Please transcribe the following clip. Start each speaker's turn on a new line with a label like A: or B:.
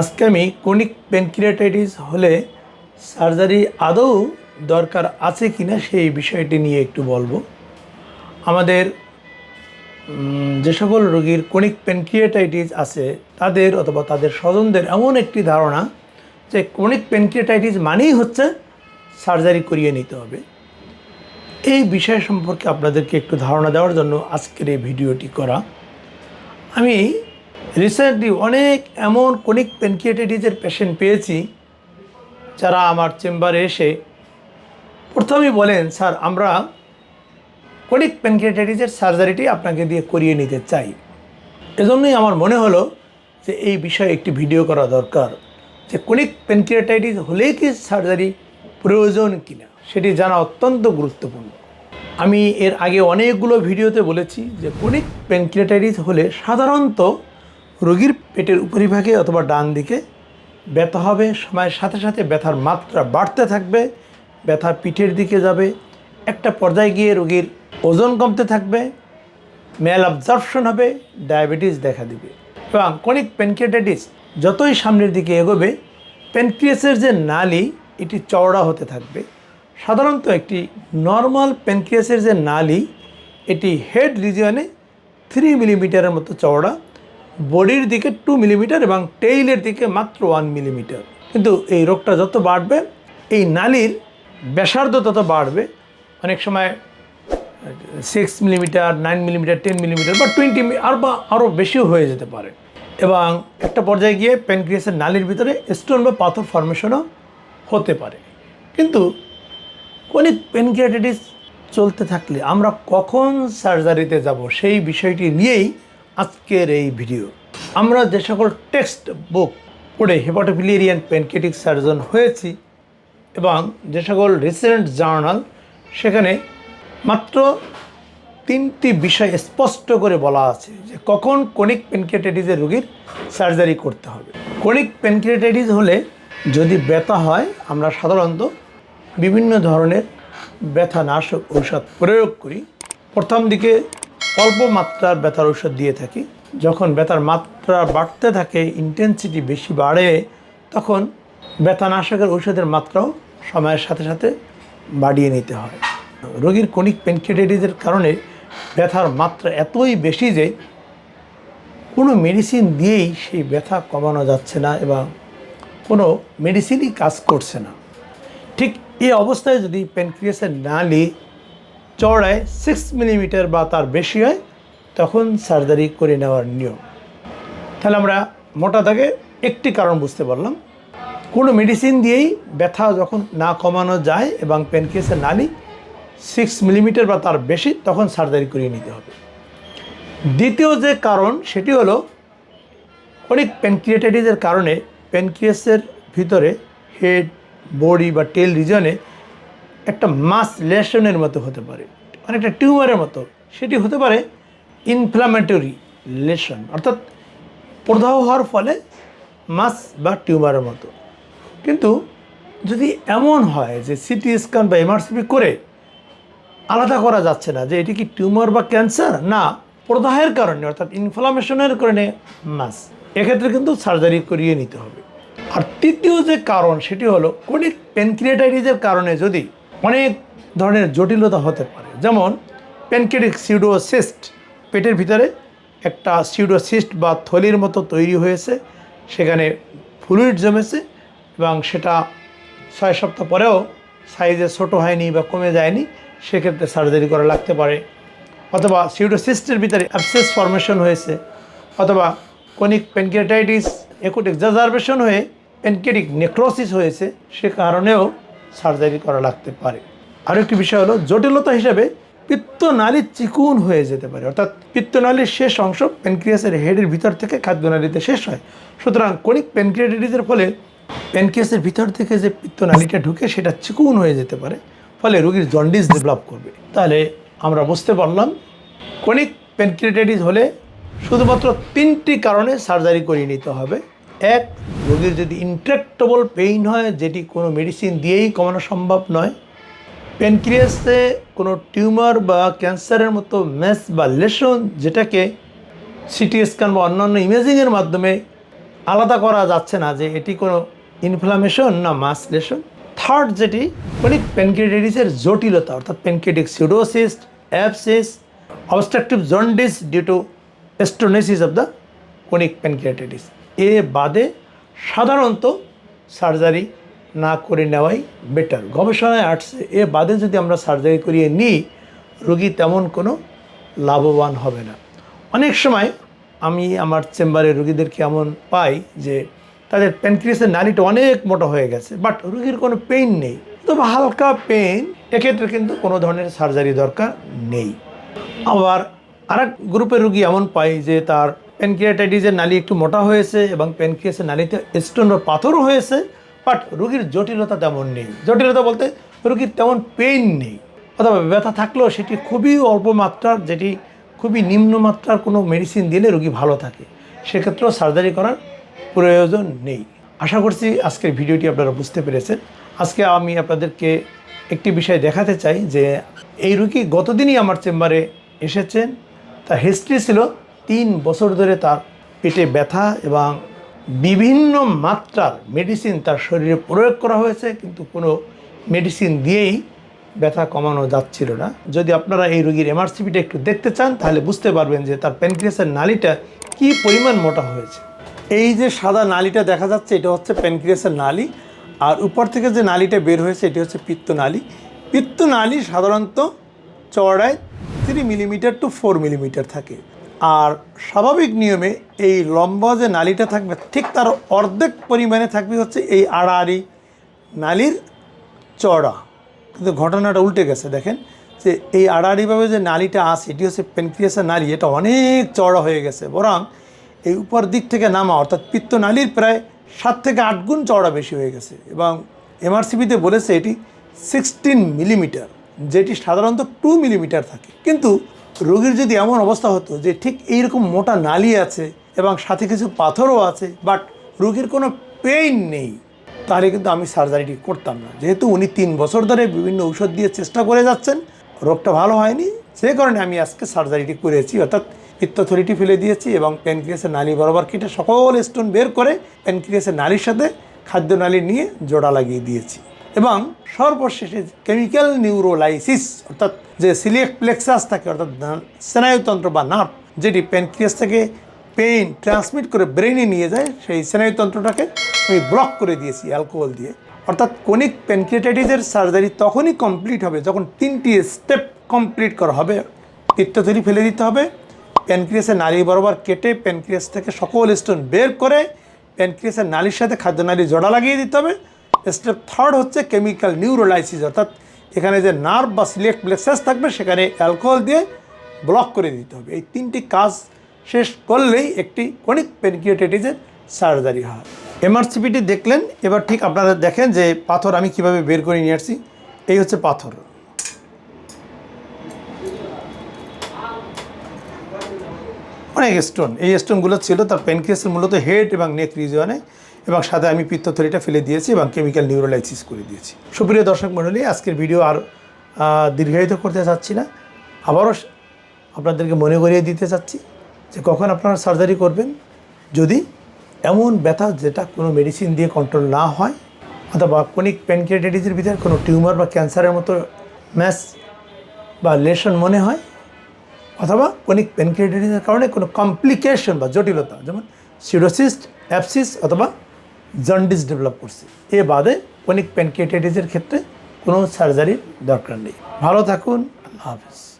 A: আজকে আমি conic pancreatitis হলে সার্জারি আদৌ দরকার আছে কি না সেই বিষয়টি নিয়ে একটু বলব। আমাদের যে সকল রোগীর কোনিক প্যানক্রিয়াটাইটিস আছে, তাদের অথবা তাদের স্বজনদের এমন একটি ধারণা যে কোনিক প্যানক্রিয়াটাইটিস মানেই হচ্ছে সার্জারি করিয়ে নিতে হবে। এই বিষয় সম্পর্কে আপনাদেরকে একটু ধারণা দেওয়ার জন্য আজকের এই ভিডিওটি করা। আমি রিসেন্টলি অনেক এমন কোনিক প্যানক্রিয়াটাইটিসের পেশেন্ট পেয়েছি, যারা আমার চেম্বারে এসে প্রথমেই বলেন, স্যার, আমরা কোনিক প্যানক্রিয়াটাইটিসের সার্জারিটি আপনাকে দিয়ে করিয়ে নিতে চাই। এজন্যই আমার মনে হলো যে এই বিষয়ে একটি ভিডিও করা দরকার, যে কোনিক প্যানক্রিয়াটাইটিস হলেই কি সার্জারি প্রয়োজন কিনা, সেটি জানা অত্যন্ত গুরুত্বপূর্ণ। আমি এর আগে অনেকগুলো ভিডিওতে বলেছি যে কোনিক প্যানক্রিয়াটাইটিস হলে সাধারণত রোগীর পেটের উপরিভাগে অথবা ডান দিকে ব্যথা হবে, সময়ের সাথে সাথে ব্যথার মাত্রা বাড়তে থাকবে, ব্যথা পিঠের দিকে যাবে, একটা পর্যায়ে গিয়ে রোগীর ওজন কমতে থাকবে ম্যাল অবজারপশন হবে ডায়াবেটিস দেখা দিবে। এবং কনিক প্যানক্রিয়াটাইটিস যতই সামনের দিকে এগোবে প্যানক্রিয়াসের যে নালি, এটি চওড়া হতে থাকবে। সাধারণত একটি নর্মাল প্যানক্রিয়াসের যে নালি, এটি হেড রিজিয়নে থ্রি মিলিমিটারের মতো চওড়া। বডির দিকে টু মিলিমিটার এবং টেইলের দিকে মাত্র ওয়ান মিলিমিটার কিন্তু এই রোগটা যত বাড়বে, এই নালির ব্যাসার্ধ তত বাড়বে। অনেক সময় six millimetre nine millimetre ten millimetre বা টোয়েন্টি আর বা আরও বেশিও হয়ে যেতে পারে। এবং একটা পর্যায়ে গিয়ে প্যানক্রিয়াসের নালির ভিতরে স্টোন বা পাথর ফর্মেশনও হতে পারে। কিন্তু কোনিক প্যানক্রিয়াটাইটিস চলতে থাকলে আমরা কখন সার্জারিতে যাব সেই বিষয়টি নিয়েই আজকের এই ভিডিও। আমরা যে সকল টেক্সট বুক পড়ে হেপাটোফিলিয়ারিয়ান প্যানক্রিয়াটিক সার্জন হয়েছি এবং যে সকল রিসেন্ট জার্নাল, সেখানে মাত্র তিনটি বিষয় স্পষ্ট করে বলা আছে যে কখন কোনিক প্যানক্রিয়াটাইটিসের রোগীর সার্জারি করতে হবে। কোনিক প্যানক্রিয়াটাইটিস হলে যদি ব্যথা হয়, আমরা সাধারণত বিভিন্ন ধরনের ব্যথা নাশক ঔষধ প্রয়োগ করি। প্রথম দিকে অল্প মাত্রার ব্যথার ঔষধ দিয়ে থাকি। যখন ব্যথার মাত্রা বাড়তে থাকে ইন্টেন্সিটি বেশি বাড়ে, তখন ব্যথানাশকের ঔষধের মাত্রাও সময়ের সাথে সাথে বাড়িয়ে নিতে হয়। রোগীর কনিক পেনক্রিয়াটাইটিসের কারণে ব্যথার মাত্রা এতই বেশি যে, কোনো মেডিসিন দিয়েই সেই ব্যথা কমানো যাচ্ছে না এবং কোনো মেডিসিনই কাজ করছে না। ঠিক এই অবস্থায় যদি প্যানক্রিয়াসের নালি চড়ায় সিক্স মিলিমিটার বা তার বেশি হয়, তখন সার্জারি করে নেওয়ার নিয়ম। তাহলে আমরা মোটা দাগে একটি কারণ বুঝতে পারলাম। কোনো মেডিসিন দিয়েই ব্যথা যখন না কমানো যায় এবং প্যানক্রিয়াসের নালি সিক্স মিলিমিটার বা তার বেশি, তখন সার্জারি করিয়ে নিতে হবে। দ্বিতীয় যে কারণ, সেটি হলো অনেক প্যানক্রিয়াটাইটিসের কারণে প্যানক্রিয়াসের ভিতরে হেড বডি বা টেল রিজনে একটা মাস লেশনের মতো হতে পারে অনেকটা টিউমারের মতো। সেটি হতে পারে ইনফ্লামেটরি লেশন অর্থাৎ প্রদাহ হওয়ার ফলে মাস বা টিউমারের মতো। কিন্তু যদি এমন হয় যে সিটি স্ক্যান বা এমআরসিপি করে আলাদা করা যাচ্ছে না, যে এটি কি টিউমার বা ক্যান্সার? না, প্রদাহের কারণে, অর্থাৎ ইনফ্লামেশনের কারণে মাস। এক্ষেত্রে কিন্তু সার্জারি করিয়ে নিতে হবে। আর তৃতীয় যে কারণ, সেটি হলো কোনিক প্যানক্রিয়াটাইটিসের কারণে যদি অনেক ধরনের জটিলতা হতে পারে। যেমন প্যানক্রিয়াটিক সিউডোসিস্ট পেটের ভিতরে একটা সিউডোসিস্ট বা থলির মতো তৈরি হয়েছে, সেখানে ফ্লুইড জমেছে এবং সেটা ছয় সপ্তাহ পরেও সাইজে ছোট হয়নি বা কমে যায়নি, সেক্ষেত্রে সার্জারি করা লাগতে পারে। অথবা সিউডোসিস্টের ভিতরে অ্যাবসেস ফর্মেশন হয়েছে, অথবা কনিক প্যানক্রিয়াটাইটিস একুট এক্সাজারবেশন হয়ে প্যানক্রিয়াটিক নেক্রোসিস হয়েছে, সে কারণেও সার্জারি করা লাগতে পারে। আরেকটি বিষয় হলো, জটিলতা হিসাবে পিত্তনালী চিকুন হয়ে যেতে পারে। অর্থাৎ পিত্তনালীর শেষ অংশ প্যানক্রিয়াসের হেডের ভিতর থেকে খাদ্যনালীতে শেষ হয়। সুতরাং কণিক প্যানক্রিয়াটাইটিসের ফলে প্যানক্রিয়াসের ভিতর থেকে যে পিত্তনালীটা ঢুকে, সেটা চিকুন হয়ে যেতে পারে, ফলে রোগীর জন্ডিস ডেভেলপ করবে। তাহলে আমরা বুঝতে পারলাম কনিক প্যানক্রিয়াটাইটিস হলে শুধুমাত্র তিনটি কারণে সার্জারি করিয়ে নিতে হবে। এক, রোগীর যদি ইন্ট্রাক্টেবল পেইন হয়, যেটি কোনো মেডিসিন দিয়েই কমানো সম্ভব নয় প্যানক্রিয়াসে কোনো টিউমার বা ক্যান্সারের মতো মেস বা লেশন যেটাকে সিটি স্ক্যান বা অন্যান্য ইমেজিংয়ের মাধ্যমে আলাদা করা যাচ্ছে না যে এটি কোনো ইনফ্লামেশন না মাস লেশন থার্ড যেটি ক্রনিক প্যানক্রিয়াটাইটিসের জটিলতা, অর্থাৎ pancreatic pseudocyst abscess obstructive jaundice due to stenosis of the chronic pancreatitis এ বাদে সাধারণত সার্জারি না করে নেওয়াই বেটার গবেষণায় আসছে, এ বাদে যদি আমরা সার্জারি করিয়ে নিই, রোগী তেমন কোনো লাভবান হবে না। অনেক সময় আমি আমার চেম্বারে রুগীদেরকে এমন পাই যে তাদের প্যানক্রিয়াসের নালিটা অনেক মোটা হয়ে গেছে বাট রুগীর কোনো পেইন নেই। তবে হালকা পেইন এক্ষেত্রে কিন্তু কোনো ধরনের সার্জারি দরকার নেই। আবার আরেক গ্রুপের রুগী এমন পাই যে তার প্যানক্রিয়াটাইটিসের নালি একটু মোটা হয়েছে এবং প্যানক্রিয়াসের নালিতে স্টোন বা পাথরও হয়েছে বাট রুগীর জটিলতা তেমন নেই। জটিলতা বলতে রুগীর তেমন পেইন নেই। অথবা ব্যথা থাকলেও সেটি খুবই অল্প মাত্রার, যেটি খুবই নিম্নমাত্রার কোনো মেডিসিন দিলে রুগী ভালো থাকে। সেক্ষেত্রেও সার্জারি করার প্রয়োজন নেই। আশা করছি আজকের ভিডিওটি আপনারা বুঝতে পেরেছেন। আজকে আমি আপনাদেরকে একটি বিষয় দেখাতে চাই যে, এই রুগী গতদিনই আমার চেম্বারে এসেছেন। তার হিস্ট্রি ছিল তিন বছর ধরে তার পেটে ব্যথা এবং বিভিন্ন মাত্রার মেডিসিন তার শরীরে প্রয়োগ করা হয়েছে, কিন্তু কোনো মেডিসিন দিয়েই ব্যথা কমানো যাচ্ছিল না। যদি আপনারা এই রোগীর এমআরসিপিটা একটু দেখতে চান, তাহলে বুঝতে পারবেন যে তার প্যানক্রিয়াসের নালিটা কি পরিমাণ মোটা হয়েছে। এই যে সাদা নালিটা দেখা যাচ্ছে, এটা হচ্ছে প্যানক্রিয়াসের নালি। আর উপর থেকে যে নালিটা বের হয়েছে, এটি হচ্ছে পিত্তনালী পিত্তনালী সাধারণত চওড়ায় three millimetre to four millimetre থাকে। আর স্বাভাবিক নিয়মে এই লম্বা যে নালিটা থাকবে, ঠিক তার অর্ধেক পরিমাণে থাকবে হচ্ছে এই আড়াআড়ি নালির চওড়া। কিন্তু ঘটনাটা উল্টে গেছে, দেখেন যে এই আড়াআড়িভাবে যে নালিটা আছে, এটি হচ্ছে প্যানক্রিয়াসের নালি, এটা অনেক চওড়া হয়ে গেছে। বরং এই উপর দিক থেকে নামা, অর্থাৎ পিত্ত নালির প্রায় সাত থেকে আট গুণ চওড়া বেশি হয়ে গেছে। এবং এমআরসিপিতে বলেছে এটি সিক্সটিন মিলিমিটার, যেটি সাধারণত টু মিলিমিটার থাকে। কিন্তু রোগীর যদি এমন অবস্থা হতো যে ঠিক এইরকম মোটা নালি আছে এবং সাথে কিছু পাথরও আছে বাট রোগীর কোনো পেইন নেই, তাহলে কিন্তু আমি সার্জারিটি করতাম না। যেহেতু উনি তিন বছর ধরে বিভিন্ন ঔষধ দিয়ে চেষ্টা করে যাচ্ছেন, রোগটা ভালো হয়নি। সেই কারণে আমি আজকে সার্জারিটি করেছি, অর্থাৎ পিত্তথরিটি ফেলে দিয়েছি এবং প্যানক্রিয়াসের নালি বরাবর কেটে সকল স্টোন বের করে প্যানক্রিয়াসের নালির সাথে খাদ্য নালি নিয়ে জোড়া লাগিয়ে দিয়েছি। এবং সর্বশেষে কেমিক্যাল নিউরোলাইসিস, অর্থাৎ যে সিলিয়েক প্লেক্সাস থাকে, অর্থাৎ স্নায়ুতন্ত্র বা নার্ভ, যেটি প্যানক্রিয়াস থেকে পেইন ট্রান্সমিট করে ব্রেনে নিয়ে যায়, সেই স্নায়ুতন্ত্রটাকে আমি ব্লক করে দিয়েছি, অ্যালকোহল দিয়ে। অর্থাৎ কোনিক প্যানক্রিয়াটাইটিসের সার্জারি তখনই কমপ্লিট হবে যখন তিনটি স্টেপ কমপ্লিট করা হবে। পিত্তথলি ফেলে দিতে হবে প্যানক্রিয়াসের নালী বরাবর কেটে প্যানক্রিয়াস থেকে সকল স্টোন বের করে প্যানক্রিয়াসের নালীর সাথে খাদ্য নালী জোড়া লাগিয়ে দিতে হবে। স্টেপ থার্ড হচ্ছে কেমিক্যাল নিউরোলাইসিস অর্থাৎ এখানে যে নার্ভ বা সিলেক্ট প্লেক্সাস থাকবে, সেখানে অ্যালকোহল দিয়ে ব্লক করে দিতে হবে। এই তিনটি কাজ শেষ করলেই একটি কনিক প্যানক্রিয়াটাইটিসের সার্জারি হয়। এমআরসিপিটি দেখলেন, এবার ঠিক আপনারা দেখেন যে পাথর আমি কীভাবে বের করে নিয়ে আসছি। এই হচ্ছে পাথর। অনেক স্টোন এই স্টোনগুলো ছিল তার প্যানক্রিয়াসের মূলত হেড এবং নেক রিজিয়নে এবং সাথে আমি পিত্তথলিটা ফেলে দিয়েছি এবং কেমিক্যাল নিউরোলাইসিস করে দিয়েছি। সুপ্রিয় দর্শক মণ্ডলী, আজকের ভিডিও আর দীর্ঘায়িত করতে চাচ্ছি না। আবারও আপনাদেরকে মনে করিয়ে দিতে চাচ্ছি যে কখন আপনারা সার্জারি করবেন। যদি এমন ব্যথা যেটা কোনো মেডিসিন দিয়ে কন্ট্রোল না হয়, অথবা কোনিক প্যানক্রিয়াটাইটিসের ভিতরে কোনো টিউমার বা ক্যান্সারের মতো ম্যাস বা লেশন মনে হয়, অথবা কোনিক প্যানক্রিয়াটাইটিসের কারণে কোনো কমপ্লিকেশন বা জটিলতা, যেমন সিরোসিস্ট অ্যাপসিস অথবা জন্ডিস ডেভেলপ করছে। এ বাদে অনেক প্যানকেটাইটিসের ক্ষেত্রে কোনো সার্জারির দরকার নেই। ভালো থাকুন, আল্লাহ হাফিজ।